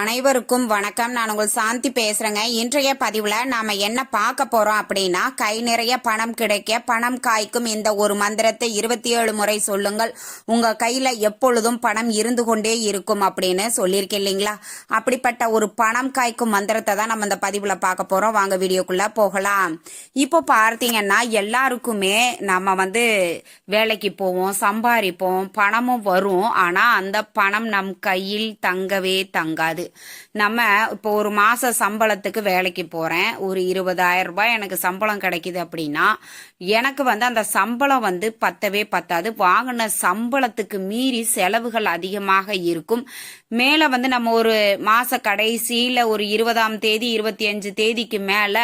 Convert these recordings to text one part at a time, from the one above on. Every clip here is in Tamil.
அனைவருக்கும் வணக்கம். நான் உங்கள் சாந்தி பேசுறேங்க. இன்றைய பதிவுல நாம என்ன பார்க்க போறோம் அப்படின்னா கை நிறைய பணம் கிடைக்க பணம் காய்க்கும் இந்த ஒரு மந்திரத்தை இருபத்தி ஏழு முறை சொல்லுங்கள். உங்க கையில எப்பொழுதும் பணம் இருந்து கொண்டே இருக்கும் அப்படின்னு சொல்லியிருக்கேன் இல்லைங்களா? அப்படிப்பட்ட ஒரு பணம் காய்க்கும் மந்திரத்தை தான் நம்ம இந்த பதிவுல பார்க்க போறோம். வாங்க வீடியோக்குள்ள போகலாம். இப்போ பார்த்தீங்கன்னா எல்லாருக்குமே நம்ம வந்து வேலைக்கு போவோம் சம்பாதிப்போம் பணமும் வரும். ஆனா அந்த பணம் நம் கையில் தங்கவே தங்காது. நம்ம இப்போ ஒரு மாச சம்பளத்துக்கு வேலைக்கு போறேன். ஒரு இருபதாயிரம் ரூபாய் எனக்கு சம்பளம் கிடைக்குது அப்படின்னா எனக்கு வந்து அந்த சம்பளம் வந்து பத்தவே பத்தாது. வாங்கின சம்பளத்துக்கு மீறி செலவுகள் அதிகமாக இருக்கும். மேல வந்து நம்ம ஒரு மாச கடைசியில ஒரு இருபதாம் தேதி இருபத்தி அஞ்சு தேதிக்கு மேல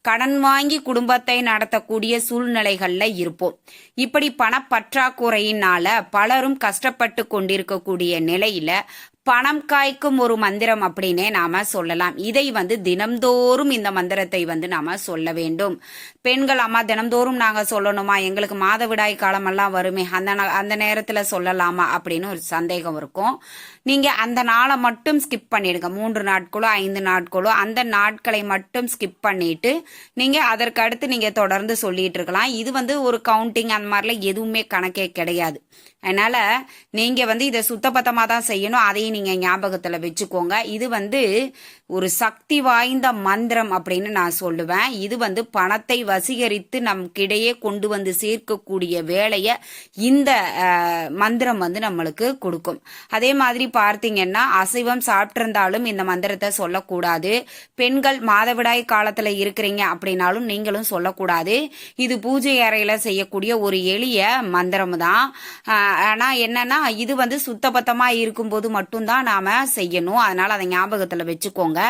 கடன் வாங்கி குடும்பத்தை நடத்தக்கூடிய சூழ்நிலைகள்ல இருப்போம். இப்படி பணப்பற்றாக்குறையினால பலரும் கஷ்டப்பட்டு கொண்டிருக்கக்கூடிய நிலையில பணம் காய்க்கும் ஒரு மந்திரம் அப்படின்னே நாம சொல்லலாம். இதை வந்து தினம்தோறும் இந்த மந்திரத்தை வந்து நாம சொல்ல வேண்டும். பெண்கள் அம்மா தினம்தோறும் நாங்க சொல்லணுமா? எங்களுக்கு மாதவிடாய் காலமெல்லாம் வருமே. அந்த அந்த நேரத்துல சொல்லலாமா? அப்படின்னு ஒரு சந்தேகம் இருக்கும். நீங்கள் அந்த நாளை மட்டும் ஸ்கிப் பண்ணிடுங்க. மூன்று நாட்களோ ஐந்து நாட்களோ அந்த நாட்களை மட்டும் ஸ்கிப் பண்ணிட்டு நீங்கள் அதற்கு அடுத்து நீங்கள் தொடர்ந்து சொல்லிட்டு இருக்கலாம். இது வந்து ஒரு கவுண்டிங் அந்த மாதிரிலாம் எதுவுமே கணக்கே கிடையாது. அதனால் நீங்கள் வந்து இதை சுத்தபத்தமாக தான் செய்யணும். அதையும் நீங்கள் ஞாபகத்தில் வச்சுக்கோங்க. இது வந்து ஒரு சக்தி வாய்ந்த மந்திரம் அப்படின்னு நான் சொல்லுவேன். இது வந்து பணத்தை வசீகரித்து நமக்கிடையே கொண்டு வந்து சேர்க்கக்கூடிய வேலையை இந்த மந்திரம் வந்து நம்மளுக்கு கொடுக்கும். அதே மாதிரி பார்த்தீங்கன்னா அசைவம் சாப்பிட்டிருந்தாலும் இந்த மந்திரத்தை சொல்லக்கூடாது. பெண்கள் மாதவிடாய் காலத்துல இருக்கிறீங்க அப்படின்னாலும் நீங்களும் சொல்லக்கூடாது. இது பூஜை அறையில செய்யக்கூடிய ஒரு எளிய மந்திரம் தான் ஆனால் ஆனா என்னன்னா இது வந்து சுத்தபத்தமா இருக்கும்போது மட்டும்தான் நாம செய்யணும். அதனால அதை ஞாபகத்துல வச்சுக்கோங்க.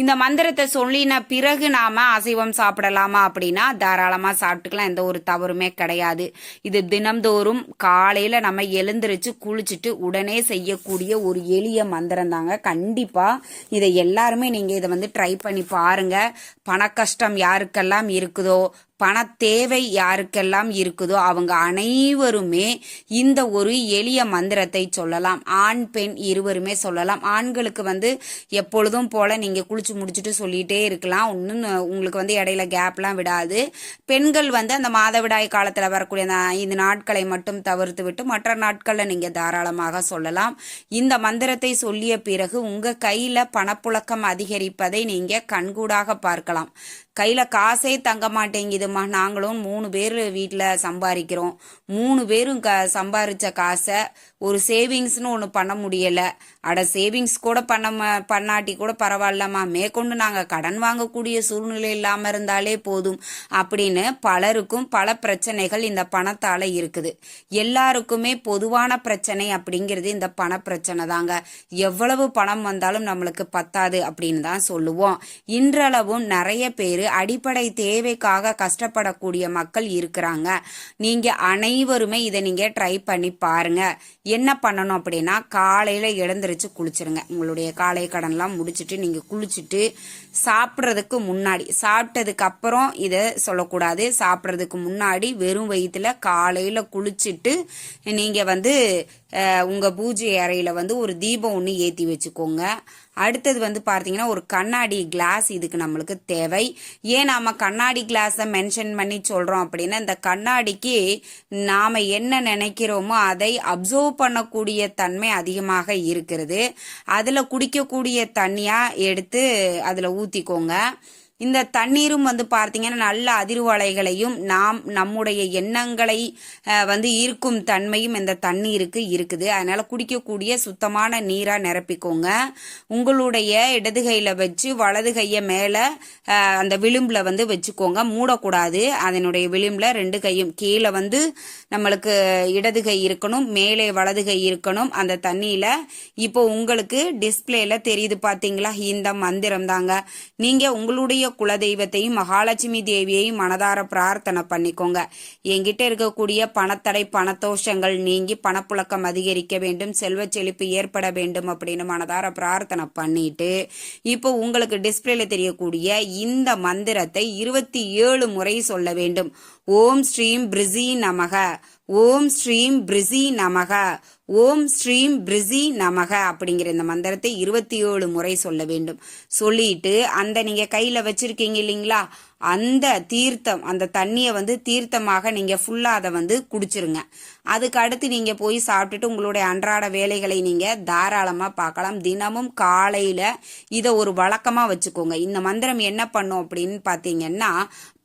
இந்த மந்திரத்தை சொல்லின பிறகு நாம அசைவம் சாப்பிடலாமா அப்படின்னா தாராளமா சாப்பிட்டுக்கலாம். எந்த ஒரு தவறுமே கிடையாது. இது தினம்தோறும் காலையில நம்ம எழுந்திரிச்சு குளிச்சுட்டு உடனே செய்யக்கூடிய ஒரு எளிய மந்திரம் தாங்க. கண்டிப்பாக இதை எல்லாருமே நீங்கள் இதை வந்து ட்ரை பண்ணி பாருங்கள் பண கஷ்டம் யாருக்கெல்லாம் இருக்குதோ பண தேவை யாருக்கெல்லாம் இருக்குதோ அவங்க அனைவருமே இந்த ஒரு எளிய மந்திரத்தை சொல்லலாம். ஆண் பெண் இருவருமே சொல்லலாம். ஆண்களுக்கு வந்து எப்பொழுதும் போல நீங்க குளிச்சு முடிச்சுட்டு சொல்லிட்டே இருக்கலாம். ஒன்றும் உங்களுக்கு வந்து இடையில கேப்லாம் விடாது. பெண்கள் வந்து அந்த மாதவிடாய் காலத்தில் வரக்கூடிய அந்த ஐந்து நாட்களை மட்டும் தவிர்த்து விட்டு மற்ற நாட்களில் நீங்க தாராளமாக சொல்லலாம். இந்த மந்திரத்தை சொல்லிய பிறகு உங்க கையில பணப்புழக்கம் அதிகரிப்பதை நீங்க கண்கூடாக பார்க்கலாம். கையில் காசே தங்க மாட்டேங்குதுமா நாங்களும் மூணு பேர் வீட்டில் சம்பாதிக்கிறோம் மூணு பேரும் க சம்பாரிச்ச காசை ஒரு சேவிங்ஸ்னு ஒன்று பண்ண முடியலை. அட சேவிங்ஸ் கூட பண்ண பண்ணாட்டி கூட பரவாயில்லம்மா. மேற்கொண்டு நாங்கள் கடன் வாங்கக்கூடிய சூழ்நிலை இல்லாமல் இருந்தாலே போதும். அப்படின்னு பலருக்கும் பல பிரச்சனைகள் இந்த பணத்தால் இருக்குது. எல்லாருக்குமே பொதுவான பிரச்சனை அப்படிங்கிறது இந்த பண பிரச்சனை தாங்க. எவ்வளவு பணம் வந்தாலும் நம்மளுக்கு பத்தாது அப்படின்னு தான் சொல்லுவோம். இன்றளவும் நிறைய பேர் அடிப்படை தேவைக்காக கஷ்டப்படக்கூடிய மக்கள் இருக்கிறாங்க. நீங்க அனைவருமே இதை நீங்க ட்ரை பண்ணி பாருங்க. என்ன பண்ணணும் அப்படின்னா காலையில எழுந்திரிச்சு குளிச்சிருங்க. உங்களுடைய காலை கடன்லாம் முடிச்சுட்டு நீங்க குளிச்சுட்டு சாப்பிட்றதுக்கு முன்னாடி சாப்பிட்டதுக்கு அப்புறம் இதை சொல்லக்கூடாது. சாப்பிட்றதுக்கு முன்னாடி வெறும் வயிற்றுல காலையில குளிச்சுட்டு நீங்க வந்து உங்க பூஜை அறையில வந்து ஒரு தீபம் ஒன்று ஏற்றி வச்சுக்கோங்க. அடுத்தது வந்து பார்த்தீங்கன்னா ஒரு கண்ணாடி கிளாஸ் இதுக்கு நம்மளுக்கு தேவை. ஏன் நாம் கண்ணாடி கிளாஸை மென்ஷன் பண்ணி சொல்கிறோம் அப்படின்னா இந்த கண்ணாடிக்கு நாம் என்ன நினைக்கிறோமோ அதை அப்சர்வ் பண்ணக்கூடிய தன்மை அதிகமாக இருக்கிறது. அதில் குடிக்கக்கூடிய தண்ணியாக எடுத்து அதில் ஊற்றிக்கோங்க இந்த தண்ணீரும் வந்து பார்த்தீங்கன்னா நல்ல அதிர்வலைகளையும் நாம் நம்முடைய எண்ணங்களை வந்து ஈர்க்கும் தன்மையும் இந்த தண்ணீருக்கு இருக்குது. அதனால குடிக்கக்கூடிய சுத்தமான நீரா நிரப்பிக்கோங்க. உங்களுடைய இடது கையில வச்சு வலது கையை மேல அந்த விளிம்புல வந்து வச்சுக்கோங்க. மூடக்கூடாது. அதனுடைய விளிம்புல ரெண்டு கையும் கீழே வந்து நம்மளுக்கு இடது கை இருக்கணும் மேலே வலது கை இருக்கணும். அந்த தண்ணியில இப்போ உங்களுக்கு டிஸ்பிளேல தெரியுது பாத்தீங்களா இந்த மந்திரம் தாங்க. நீங்க உங்களுடைய குலதெய்வத்தையும் மகாலட்சுமி தேவியையும் மனதார பிரார்த்தனை பண்ணிக்கோங்க. என்கிட்ட இருக்கக்கூடிய பணத்தடை பணத்தோஷங்கள் நீங்கி பணப்புழக்கம் அதிகரிக்க வேண்டும் செல்வ செழிப்பு ஏற்பட வேண்டும் அப்படின்னு மனதார பிரார்த்தனை பண்ணிட்டு இப்போ உங்களுக்கு டிஸ்பிளேல தெரியக்கூடிய இந்த மந்திரத்தை இருபத்தி ஏழு முறை சொல்ல வேண்டும். ஓம் ஸ்ரீம் பிரிசி நமக. ஓம் ஸ்ரீம் பிரிசி நமக. ஓம் ஸ்ரீம் பிரிசி நமக அப்படிங்கிற இந்த மந்திரத்தை இருபத்தி ஏழு முறை சொல்ல வேண்டும். சொல்லிட்டு அந்த நீங்க கையில வச்சிருக்கீங்க இல்லைங்களா? அந்த தீர்த்தம் அந்த தண்ணியை வந்து தீர்த்தமாக நீங்கள் ஃபுல்லாக அதை வந்து குடிச்சிருங்க. அதுக்கு அடுத்து நீங்கள் போய் சாப்பிட்டுட்டு உங்களுடைய அன்றாட வேலைகளை நீங்கள் தாராளமாக பார்க்கலாம். தினமும் காலையில் இதை ஒரு வழக்கமாக வச்சுக்கோங்க. இந்த மந்திரம் என்ன பண்ணும் அப்படின்னு பார்த்தீங்கன்னா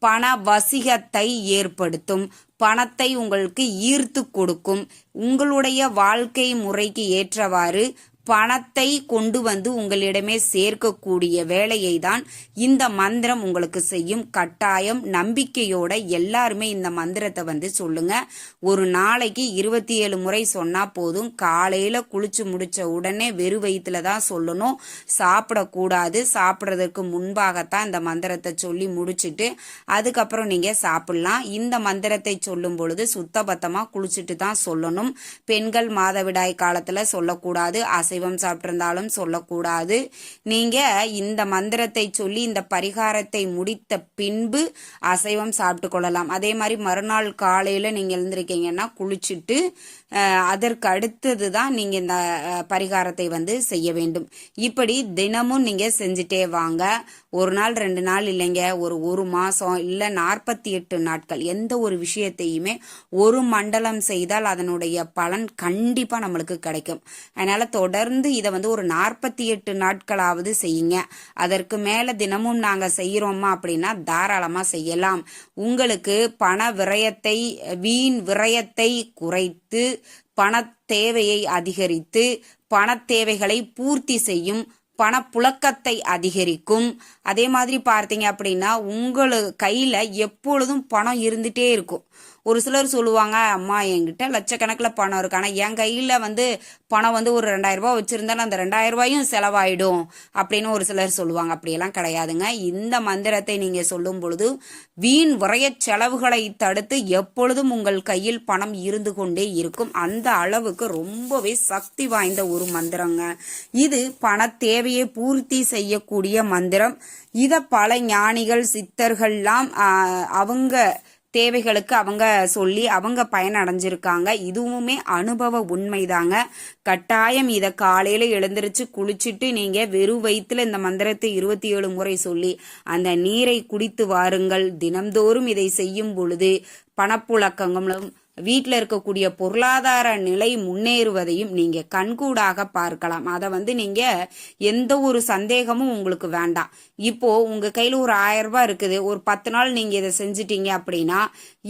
பண வசிகத்தை ஏற்படுத்தும். பணத்தை உங்களுக்கு ஈர்த்து கொடுக்கும். உங்களுடைய வாழ்க்கை முறைக்கு ஏற்றவாறு பணத்தை கொண்டு வந்து உங்களிடமே சேர்க்கக்கூடிய வேலையை தான் இந்த மந்திரம் உங்களுக்கு செய்யும். கட்டாயம் நம்பிக்கையோட எல்லாருமே இந்த மந்திரத்தை வந்து சொல்லுங்க. ஒரு நாளைக்கு இருபத்தி ஏழு முறை சொன்னா போதும். காலையில குளிச்சு முடிச்ச உடனே வெறு வயிற்றுல தான் சொல்லணும். சாப்பிடக்கூடாது. சாப்பிட்றதுக்கு முன்பாகத்தான் இந்த மந்திரத்தை சொல்லி முடிச்சிட்டு அதுக்கப்புறம் நீங்க சாப்பிடலாம். இந்த மந்திரத்தை சொல்லும் பொழுது சுத்தபத்தமா குளிச்சுட்டு தான் சொல்லணும். பெண்கள் மாதவிடாய் காலத்துல சொல்லக்கூடாது. அசைவம் சாப்பிட்டிருந்தாலும் சொல்லக்கூடாது. நீங்க இந்த மந்திரத்தை சொல்லி இந்த பரிகாரத்தை முடித்த பின்பு அசைவம் சாப்பிட்டு கொள்ளலாம். அதே மாதிரி மறுநாள் காலையில நீங்க எழுந்திருக்கீங்கன்னா குளிச்சுட்டு அதற்கு அடுத்தது தான் நீங்க இந்த பரிகாரத்தை வந்து செய்ய வேண்டும். இப்படி தினமும் நீங்க செஞ்சுட்டே வாங்க. ஒரு நாள் ரெண்டு நாள் இல்லைங்க. ஒரு ஒரு மாசம் இல்ல நாற்பத்தி எட்டு நாட்கள். எந்த ஒரு விஷயத்தையுமே ஒரு மண்டலம் செய்தால் அதனுடைய பலன் கண்டிப்பா நம்மளுக்கு கிடைக்கும். அதனால தொடர்ந்து இதை வந்து ஒரு நாற்பத்தி எட்டு நாட்களாவது செய்யுங்க. அதற்கு மேலே தினமும் நாங்கள் செய்கிறோமா அப்படின்னா தாராளமாக செய்யலாம். உங்களுக்கு பண விரயத்தை வீண் விரயத்தை குறைத்து பண தேவையை அதிகரித்து பண தேவைகளை பூர்த்தி செய்யும் பணப்புழக்கத்தை அதிகரிக்கும். அதே மாதிரி பார்த்தீங்க அப்படின்னா உங்களு கையில எப்பொழுதும் பணம் இருந்துட்டே இருக்கும். ஒரு சிலர் சொல்லுவாங்க அம்மா என்கிட்ட லட்சக்கணக்கில் பணம் இருக்கு. ஆனால் என் கையில் வந்து பணம் வந்து ஒரு ரெண்டாயிரரூபா வச்சுருந்தாலும் அந்த ரெண்டாயிரரூபாயும் செலவாயிடும். அப்படின்னு ஒரு சிலர் சொல்லுவாங்க. அப்படியெல்லாம் கிடையாதுங்க. இந்த மந்திரத்தை நீங்கள் சொல்லும் பொழுது வீண் உரைய செலவுகளை தடுத்து எப்பொழுதும் உங்கள் கையில் பணம் இருந்து கொண்டே இருக்கும். அந்த அளவுக்கு ரொம்பவே சக்தி வாய்ந்த ஒரு மந்திரங்க. இது பண தேவையை பூர்த்தி செய்யக்கூடிய மந்திரம். இதை பல ஞானிகள் சித்தர்கள்லாம் அவங்க தேவைகளுக்கு அவங்க சொல்லி அவங்க பயனடைஞ்சிருக்காங்க. இதுவுமே அனுபவ உண்மைதாங்க. கட்டாயம் இதை காலையில எழுந்திருச்சு குளிச்சுட்டு நீங்க வெறும் வயிற்றுல இந்த மந்திரத்தை இருபத்தி ஏழு முறை சொல்லி அந்த நீரை குடித்து வாருங்கள். தினம்தோறும் இதை செய்யும் பொழுது பணப்புழக்கங்களும் வீட்டில் இருக்கக்கூடிய பொருளாதார நிலை முன்னேறுவதையும் நீங்க கண்கூடாக பார்க்கலாம். அதை வந்து நீங்க எந்த ஒரு சந்தேகமும் உங்களுக்கு வேண்டாம். இப்போ உங்க கையில் ஒரு ஆயிரம் ரூபாய் இருக்குது. ஒரு பத்து நாள் நீங்க இதை செஞ்சிட்டீங்க அப்படின்னா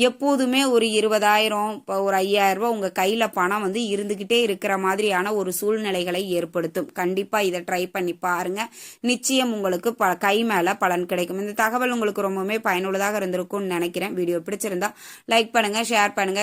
எப்போதுமே ஒரு இருபதாயிரம் இப்போ ஒரு ஐயாயிரம் ரூபாய் உங்க கையில பணம் வந்து இருந்துகிட்டே இருக்கிற மாதிரியான ஒரு சூழ்நிலைகளை ஏற்படுத்தும். கண்டிப்பா இதை ட்ரை பண்ணி பாருங்க. நிச்சயம் உங்களுக்கு ப கை மேல பலன் கிடைக்கும். இந்த தகவல் உங்களுக்கு ரொம்பவுமே பயனுள்ளதாக இருந்திருக்கும்னு நினைக்கிறேன். வீடியோ பிடிச்சிருந்தா லைக் பண்ணுங்க ஷேர் பண்ணுங்க